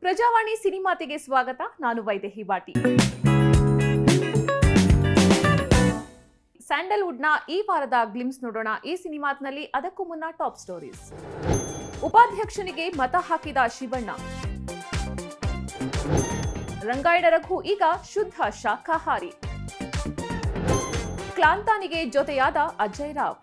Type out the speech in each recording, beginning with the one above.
ಪ್ರಜಾವಾಣಿ ಸಿನಿಮಾತಿಗೆ ಸ್ವಾಗತ, ನಾನು ವೈದೇಹಿ ಬಾಟಿ ಸ್ಯಾಂಡಲ್ವುಡ್ನ ಈ ವಾರದ ಗ್ಲಿಮ್ಸ್ ನೋಡೋಣ. ಈ ಸಿನಿಮಾತ್ನಲ್ಲಿ ಅದಕ್ಕೂ ಮುನ್ನ ಟಾಪ್ ಸ್ಟೋರೀಸ್. ಉಪಾಧ್ಯಕ್ಷನಿಗೆ ಮತ ಹಾಕಿದ ಶಿವಣ್ಣ. ರಂಗಾಯಣ ರಘು, ಈಗ ಶುದ್ಧ ಶಾಖಾಹಾರಿ. ಕ್ಲಾಂತಾನಿಗೆ ಜೊತೆಯಾದ ಅಜಯ್ ರಾವ್.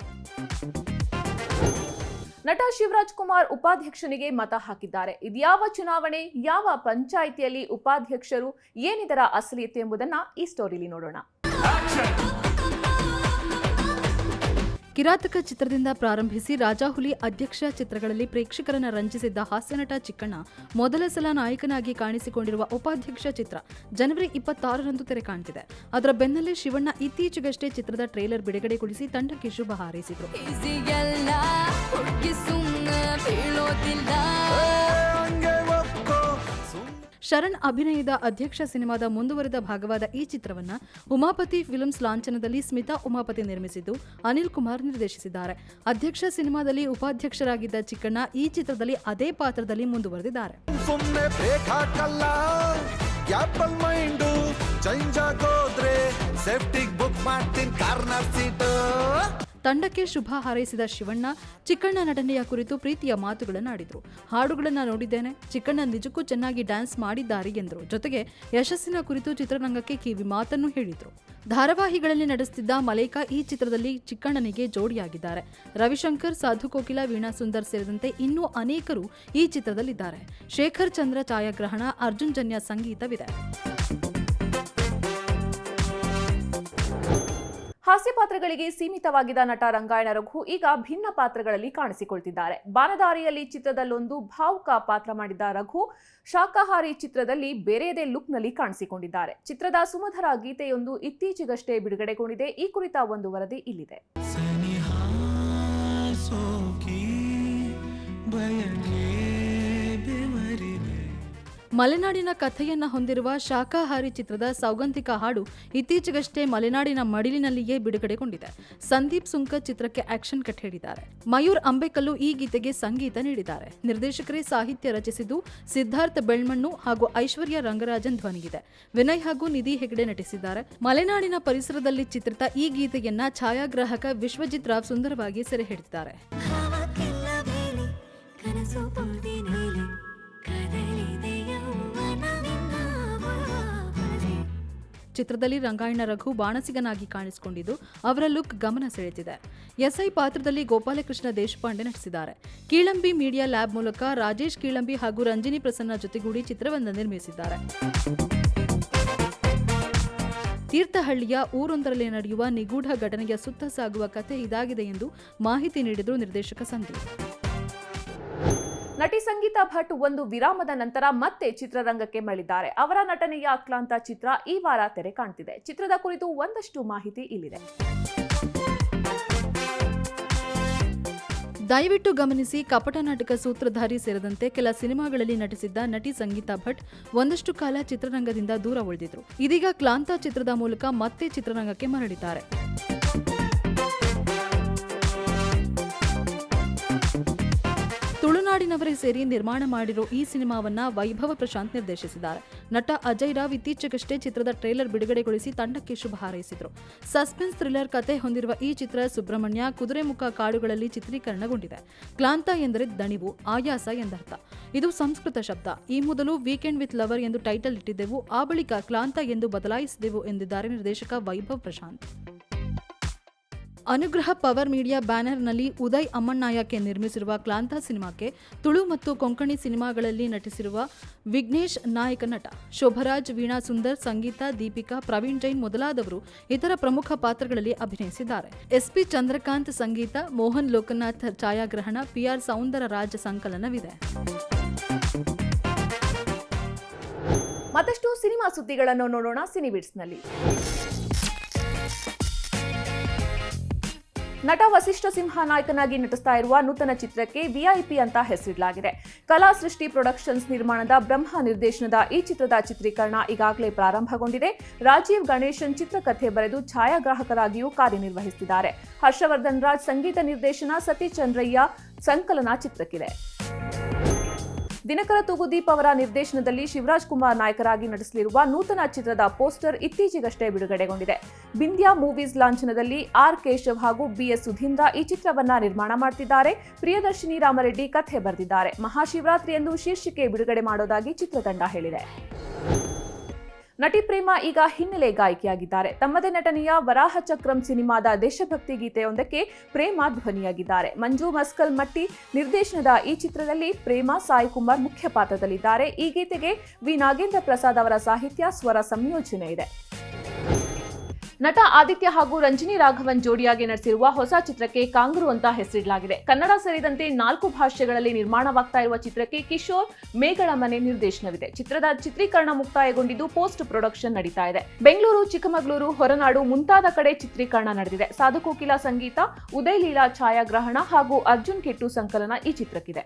ನಟ ಶಿವರಾಜ್ ಕುಮಾರ್ ಉಪಾಧ್ಯಕ್ಷನಿಗೆ ಮತ ಹಾಕಿದ್ದಾರೆ. ಇದ್ಯಾವ ಚುನಾವಣೆ, ಯಾವ ಪಂಚಾಯಿತಿಯಲ್ಲಿ ಉಪಾಧ್ಯಕ್ಷರು, ಏನಿದರ ಅಸಲಿಯತ್ತು ಎಂಬುದನ್ನ ಈ ಸ್ಟೋರಿಲಿ ನೋಡೋಣ. ಕಿರಾತಕ ಚಿತ್ರದಿಂದ ಪ್ರಾರಂಭಿಸಿ ರಾಜಾಹುಲಿ ಅಧ್ಯಕ್ಷ ಚಿತ್ರಗಳಲ್ಲಿ ಪ್ರೇಕ್ಷಕರನ್ನ ರಂಜಿಸಿದ್ದ ಹಾಸ್ಯನಟ ಚಿಕ್ಕಣ್ಣ ಮೊದಲ ಸಲ ನಾಯಕನಾಗಿ ಕಾಣಿಸಿಕೊಂಡಿರುವ ಉಪಾಧ್ಯಕ್ಷ ಚಿತ್ರ ಜನವರಿ ಇಪ್ಪತ್ತಾರರಂದು ತೆರೆ ಕಾಣ್ತಿದೆ. ಅದರ ಬೆನ್ನಲ್ಲೇ ಶಿವಣ್ಣ ಇತ್ತೀಚೆಗಷ್ಟೇ ಚಿತ್ರದ ಟ್ರೇಲರ್ ಬಿಡುಗಡೆಗೊಳಿಸಿ ತಂಡಕ್ಕೆ ಶುಭ ಹಾರೈಸಿದ್ರು. ಶರಣ್ ಅಭಿನಯದ ಅಧ್ಯಕ್ಷ ಸಿನಿಮಾದ ಮುಂದುವರೆದ ಭಾಗವಾದ ಈ ಚಿತ್ರವನ್ನ ಉಮಾಪತಿ ಫಿಲ್ಮ್ಸ್ ಲಾಂಛನದಲ್ಲಿ ಸ್ಮಿತಾ ಉಮಾಪತಿ ನಿರ್ಮಿಸಿದ್ದು ಅನಿಲ್ ಕುಮಾರ್ ನಿರ್ದೇಶಿಸಿದ್ದಾರೆ. ಅಧ್ಯಕ್ಷ ಸಿನಿಮಾದಲ್ಲಿ ಉಪಾಧ್ಯಕ್ಷರಾಗಿದ್ದ ಚಿಕ್ಕಣ್ಣ ಈ ಚಿತ್ರದಲ್ಲಿ ಅದೇ ಪಾತ್ರದಲ್ಲಿ ಮುಂದುವರೆದಿದ್ದಾರೆ. ಸೇಫ್ಟಿಗೆ ಬುಕ್ ಮಾಡ್ತೀನಿ ಕಾರ್ನರ್ ಸೀಟ್. ತಂಡಕ್ಕೆ ಶುಭ ಹಾರೈಸಿದ ಶಿವಣ್ಣ ಚಿಕ್ಕಣ್ಣ ನಟನೆಯ ಕುರಿತು ಪ್ರೀತಿಯ ಮಾತುಗಳನ್ನಾಡಿದ್ರು ಹಾಡುಗಳನ್ನು ನೋಡಿದ್ದೇನೆ. ಚಿಕ್ಕಣ್ಣ ನಿಜಕ್ಕೂ ಚೆನ್ನಾಗಿ ಡ್ಯಾನ್ಸ್ ಮಾಡಿದ್ದಾರೆ ಎಂದರು. ಜೊತೆಗೆ ಯಶಸ್ಸಿನ ಕುರಿತು ಚಿತ್ರರಂಗಕ್ಕೆ ಕಿವಿ ಮಾತನ್ನು ಹೇಳಿದರು. ಧಾರಾವಾಹಿಗಳಲ್ಲಿ ನಡೆಸುತ್ತಿದ್ದ ಮಲೈಕಾ ಈ ಚಿತ್ರದಲ್ಲಿ ಚಿಕ್ಕಣ್ಣನಿಗೆ ಜೋಡಿಯಾಗಿದ್ದಾರೆ. ರವಿಶಂಕರ್, ಸಾಧು ಕೋಕಿಲ, ವೀಣಾ ಸುಂದರ್ ಸೇರಿದಂತೆ ಇನ್ನೂ ಅನೇಕರು ಈ ಚಿತ್ರದಲ್ಲಿದ್ದಾರೆ. ಶೇಖರ್ ಚಂದ್ರ ಛಾಯಾಗ್ರಹಣ, ಅರ್ಜುನ್ ಜನ್ಯ ಸಂಗೀತವಿದೆ. ಹಾಸ್ಯ ಪಾತ್ರಗಳಿಗೆ ಸೀಮಿತವಾಗಿದ್ದ ನಟ ರಂಗಾಯಣ ರಘು ಈಗ ಭಿನ್ನ ಪಾತ್ರಗಳಲ್ಲಿ ಕಾಣಿಸಿಕೊಳ್ತಿದ್ದಾರೆ. ಬಾನದಾರಿಯಲ್ಲಿ ಚಿತ್ರದಲ್ಲೊಂದು ಭಾವುಕ ಪಾತ್ರ ಮಾಡಿದ್ದ ರಘು, ಶಾಕಾಹಾರಿ ಚಿತ್ರದಲ್ಲಿ ಬೇರೆಯದೇ ಲುಕ್ನಲ್ಲಿ ಕಾಣಿಸಿಕೊಂಡಿದ್ದಾರೆ. ಚಿತ್ರದ ಸುಮಧರ ಗೀತೆಯೊಂದು ಇತ್ತೀಚೆಗಷ್ಟೇ ಬಿಡುಗಡೆಗೊಂಡಿದೆ. ಈ ಕುರಿತ ಒಂದು ವರದಿ ಇಲ್ಲಿದೆ. ಮಲೆನಾಡಿನ ಕಥೆಯನ್ನ ಹೊಂದಿರುವ ಶಾಖಾಹಾರಿ ಚಿತ್ರದ ಸೌಗಂಧಿಕ ಹಾಡು ಇತ್ತೀಚೆಗಷ್ಟೇ ಮಲೆನಾಡಿನ ಮಡಿಲಿನಲ್ಲಿಯೇ ಬಿಡುಗಡೆಗೊಂಡಿದೆ. ಸಂದೀಪ್ ಸುಂಕ ಚಿತ್ರಕ್ಕೆ ಆಕ್ಷನ್ ಕಟ್ ಹೇಳಿದ್ದಾರೆ. ಮಯೂರ್ ಅಂಬೇಕಲ್ಲು ಈ ಗೀತೆಗೆ ಸಂಗೀತ ನೀಡಿದ್ದಾರೆ. ನಿರ್ದೇಶಕರೇ ಸಾಹಿತ್ಯ ರಚಿಸಿದ್ದು ಸಿದ್ಧಾರ್ಥ ಬೆಳ್ಮಣ್ಣು ಹಾಗೂ ಐಶ್ವರ್ಯ ರಂಗರಾಜನ್ ಧ್ವನಿಗಿದೆ. ವಿನಯ್ ಹಾಗೂ ನಿಧಿ ಹೆಗಡೆ ನಟಿಸಿದ್ದಾರೆ. ಮಲೆನಾಡಿನ ಪರಿಸರದಲ್ಲಿ ಚಿತ್ರಿತ ಈ ಗೀತೆಯನ್ನ ಛಾಯಾಗ್ರಾಹಕ ವಿಶ್ವಜಿತ್ ರಾವ್ ಸುಂದರವಾಗಿ ಸೆರೆ ಹಿಡಿದಿದ್ದಾರೆ. ಚಿತ್ರದಲ್ಲಿ ರಂಗಾಯಣ ರಘು ಬಾಣಸಿಗನಾಗಿ ಕಾಣಿಸಿಕೊಂಡಿದ್ದು, ಅವರ ಲುಕ್ ಗಮನ ಸೆಳೆದಿದೆ ಎಸ್ಐ ಪಾತ್ರದಲ್ಲಿ ಗೋಪಾಲಕೃಷ್ಣ ದೇಶಪಾಂಡೆ ನಟಿಸಿದ್ದಾರೆ. ಕೀಳಂಬಿ ಮೀಡಿಯಾ ಲ್ಯಾಬ್ ಮೂಲಕ ರಾಜೇಶ್ ಕೀಳಂಬಿ ಹಾಗೂ ರಂಜಿನಿ ಪ್ರಸನ್ನ ಜೊತೆಗೂಡಿ ಚಿತ್ರವನ್ನು ನಿರ್ಮಿಸಿದ್ದಾರೆ. ತೀರ್ಥಹಳ್ಳಿಯ ಊರೊಂದರಲ್ಲಿ ನಡೆಯುವ ನಿಗೂಢ ಘಟನೆಯ ಸುತ್ತ ಸಾಗುವ ಕಥೆ ಇದಾಗಿದೆ ಎಂದು ಮಾಹಿತಿ ನೀಡಿದರು ನಿರ್ದೇಶಕ ಸಂದೀಪ್. ನಟಿ ಸಂಗೀತಾ ಭಟ್ ಒಂದು ವಿರಾಮದ ನಂತರ ಮತ್ತೆ ಚಿತ್ರರಂಗಕ್ಕೆ ಮರಳಿದ್ದಾರೆ. ಅವರ ನಟನೆಯ ಅಕ್ಲಾಂತ ಚಿತ್ರ ಈ ವಾರ ತೆರೆ ಕಾಣ್ತಿದೆ. ಚಿತ್ರದ ಕುರಿತು ಒಂದಷ್ಟು ಮಾಹಿತಿ ಇಲ್ಲಿದೆ. ದಯವಿಟ್ಟು ಗಮನಿಸಿ, ಕಪಟ ನಾಟಕ ಸೂತ್ರಧಾರಿ ಸೇರಿದಂತೆ ಕೆಲ ಸಿನಿಮಾಗಳಲ್ಲಿ ನಟಿಸಿದ್ದ ನಟಿ ಸಂಗೀತಾ ಭಟ್ ಒಂದಷ್ಟು ಕಾಲ ಚಿತ್ರರಂಗದಿಂದ ದೂರ ಉಳಿದಿದ್ರು. ಇದೀಗ ಕ್ಲಾಂತ ಚಿತ್ರದ ಮೂಲಕ ಮತ್ತೆ ಚಿತ್ರರಂಗಕ್ಕೆ ಮರಳಿದ್ದಾರೆ. ತುಳುನಾಡಿನವರೇ ಸೇರಿ ನಿರ್ಮಾಣ ಮಾಡಿರೋ ಈ ಸಿನಿಮಾವನ್ನ ವೈಭವ ಪ್ರಶಾಂತ್ ನಿರ್ದೇಶಿಸಿದ್ದಾರೆ. ನಟ ಅಜಯ್ ರಾವ್ ಇತ್ತೀಚೆಗಷ್ಟೇ ಚಿತ್ರದ ಟ್ರೇಲರ್ ಬಿಡುಗಡೆಗೊಳಿಸಿ ತಂಡಕ್ಕೆ ಶುಭ ಹಾರೈಸಿದ್ರು. ಸಸ್ಪೆನ್ಸ್ ಥ್ರಿಲ್ಲರ್ ಕತೆ ಹೊಂದಿರುವ ಈ ಚಿತ್ರ ಸುಬ್ರಹ್ಮಣ್ಯ ಕುದುರೆಮುಖ ಕಾಡುಗಳಲ್ಲಿ ಚಿತ್ರೀಕರಣಗೊಂಡಿದೆ. ಕ್ಲಾಂತ ಎಂದರೆ ದಣಿವು, ಆಯಾಸ ಎಂದರ್ಥ. ಇದು ಸಂಸ್ಕೃತ ಶಬ್ದ. ಈ ಮೊದಲು ವೀಕೆಂಡ್ ವಿತ್ ಲವರ್ ಎಂದು ಟೈಟಲ್ ಇಟ್ಟಿದ್ದೆವು, ಆ ಬಳಿಕ ಕ್ಲಾಂತ ಎಂದು ಬದಲಾಯಿಸಿದೆವು ಎಂದಿದ್ದಾರೆ ನಿರ್ದೇಶಕ ವೈಭವ್ ಪ್ರಶಾಂತ್. ಅನುಗ್ರಹ ಪವರ್ ಮೀಡಿಯಾ ಬ್ಯಾನರ್ನಲ್ಲಿ ಉದಯ್ ಅಮ್ಮಣ್ಣಾಯಕ್ಕೆ ನಿರ್ಮಿಸಿರುವ ಕ್ಲಾಂತ ಸಿನಿಮಾಕ್ಕೆ ತುಳು ಮತ್ತು ಕೊಂಕಣಿ ಸಿನಿಮಾಗಳಲ್ಲಿ ನಟಿಸಿರುವ ವಿಘ್ನೇಶ್ ನಾಯಕ ನಟ, ಶೋಭರಾಜ್, ವೀಣಾ ಸುಂದರ್, ಸಂಗೀತ, ದೀಪಿಕಾ, ಪ್ರವೀಣ್ ಜೈನ್ ಮೊದಲಾದವರು ಇತರ ಪ್ರಮುಖ ಪಾತ್ರಗಳಲ್ಲಿ ಅಭಿನಯಿಸಿದ್ದಾರೆ. ಎಸ್ಪಿ ಚಂದ್ರಕಾಂತ್ ಸಂಗೀತ, ಮೋಹನ್ ಲೋಕನಾಥ್ ಛಾಯಾಗ್ರಹಣ, ಪಿಆರ್ ಸೌಂದರರಾಜ್ ಸಂಕಲನವಿದೆ. ಮತ್ತಷ್ಟು ಸಿನಿಮಾ ಸುದ್ದಿಗಳನ್ನು ನೋಡೋಣ ಸಿನಿಬಿಟ್ಸ್ನಲ್ಲಿ ನಟ ವಸಿಷ್ಠ ಸಿಂಹ ನಾಯಕನಾಗಿ ನಟಿಸ್ತಾ ಇರುವ ನೂತನ ಚಿತ್ರಕ್ಕೆ ವಿಐಪಿ ಅಂತ ಹೆಸರಿಡಲಾಗಿದೆ. ಕಲಾ ಸೃಷ್ಟಿ ಪ್ರೊಡಕ್ಷನ್ಸ್ ನಿರ್ಮಾಣದ ಬ್ರಹ್ಮ ನಿರ್ದೇಶನದ ಈ ಚಿತ್ರದ ಚಿತ್ರೀಕರಣ ಈಗಾಗಲೇ ಪ್ರಾರಂಭಗೊಂಡಿದೆ. ರಾಜೀವ್ ಗಣೇಶನ್ ಚಿತ್ರಕಥೆ ಬರೆದು ಛಾಯಾಗ್ರಾಹಕರಾಗಿಯೂ ಕಾರ್ಯನಿರ್ವಹಿಸುತ್ತಿದ್ದಾರೆ ಹರ್ಷವರ್ಧನ್ ರಾಜ್ ಸಂಗೀತ ನಿರ್ದೇಶನ ಸತೀಶ್ ಚಂದ್ರಯ್ಯ ಸಂಕಲನ ಚಿತ್ರಕ್ಕಿದೆ. ದಿನಕರ ತೂಗುದೀಪ್ ಅವರ ನಿರ್ದೇಶನದಲ್ಲಿ ಶಿವರಾಜ್ ಕುಮಾರ್ ನಾಯಕರಾಗಿ ನಟಿಸಲಿರುವ ನೂತನ ಚಿತ್ರದ ಪೋಸ್ಟರ್ ಇತ್ತೀಚೆಗಷ್ಟೇ ಬಿಡುಗಡೆಗೊಂಡಿದೆ. ಬಿಂದ್ಯಾ ಮೂವೀಸ್ ಲಾಂಛನದಲ್ಲಿ ಆರ್ ಕೇಶವ್ ಹಾಗೂ ಬಿಎಸ್ ಸುಧೀಂದ್ರ ಈ ಚಿತ್ರವನ್ನ ನಿರ್ಮಾಣ ಮಾಡ್ತಿದ್ದಾರೆ. ಪ್ರಿಯದರ್ಶಿನಿ ರಾಮರೆಡ್ಡಿ ಕಥೆ ಬರೆದಿದ್ದಾರೆ. ಮಹಾಶಿವರಾತ್ರಿಯಂದು ಶೀರ್ಷಿಕೆ ಬಿಡುಗಡೆ ಮಾಡೋದಾಗಿ ಚಿತ್ರತಂಡ ಹೇಳಿದೆ. ನಟಿ ಪ್ರೇಮ ಈಗ ಹಿನ್ನೆಲೆ ಗಾಯಕಿಯಾಗಿದ್ದಾರೆ. ತಮ್ಮದೇ ನಟನೆಯ ವರಾಹ ಚಕ್ರಂ ಸಿನಿಮಾದ ದೇಶಭಕ್ತಿ ಗೀತೆಯೊಂದಕ್ಕೆ ಪ್ರೇಮ ಧ್ವನಿಯಾಗಿದ್ದಾರೆ. ಮಂಜು ಮಸ್ಕಲ್ ಮಟ್ಟಿ ನಿರ್ದೇಶನದ ಈ ಚಿತ್ರದಲ್ಲಿ ಪ್ರೇಮ, ಸಾಯಿ ಕುಮಾರ್ ಮುಖ್ಯ ಪಾತ್ರದಲ್ಲಿದ್ದಾರೆ. ಈ ಗೀತೆಗೆ ವಿ. ನಾಗೇಂದ್ರ ಪ್ರಸಾದ್ ಅವರ ಸಾಹಿತ್ಯ, ಸ್ವರ ಸಂಯೋಜನೆ ಇದೆ. ನಟ ಆದಿತ್ಯ ಹಾಗೂ ರಂಜಿನಿ ರಾಘವನ್ ಜೋಡಿಯಾಗಿ ನಡೆಸಿರುವ ಹೊಸ ಚಿತ್ರಕ್ಕೆ ಕಾಂಗ್ರು ಅಂತ ಹೆಸರಿಡಲಾಗಿದೆ. ಕನ್ನಡ ಸೇರಿದಂತೆ ನಾಲ್ಕು ಭಾಷೆಗಳಲ್ಲಿ ನಿರ್ಮಾಣವಾಗ್ತಾ ಇರುವ ಚಿತ್ರಕ್ಕೆ ಕಿಶೋರ್ ಮೇಗಳ ಮನೆ ನಿರ್ದೇಶನವಿದೆ. ಚಿತ್ರದ ಚಿತ್ರೀಕರಣ ಮುಕ್ತಾಯಗೊಂಡಿದ್ದು ಪೋಸ್ಟ್ ಪ್ರೊಡಕ್ಷನ್ ನಡೀತಾ ಇದೆ. ಬೆಂಗಳೂರು, ಚಿಕ್ಕಮಗಳೂರು, ಹೊರನಾಡು ಮುಂತಾದ ಕಡೆ ಚಿತ್ರೀಕರಣ ನಡೆದಿದೆ. ಸಾಧು ಕೋಕಿಲ ಸಂಗೀತ ಉದಯ್ ಲೀಲಾ ಛಾಯಾಗ್ರಹಣ ಹಾಗೂ ಅರ್ಜುನ್ ಕೆಟ್ಟು ಸಂಕಲನ ಈ ಚಿತ್ರಕ್ಕಿದೆ.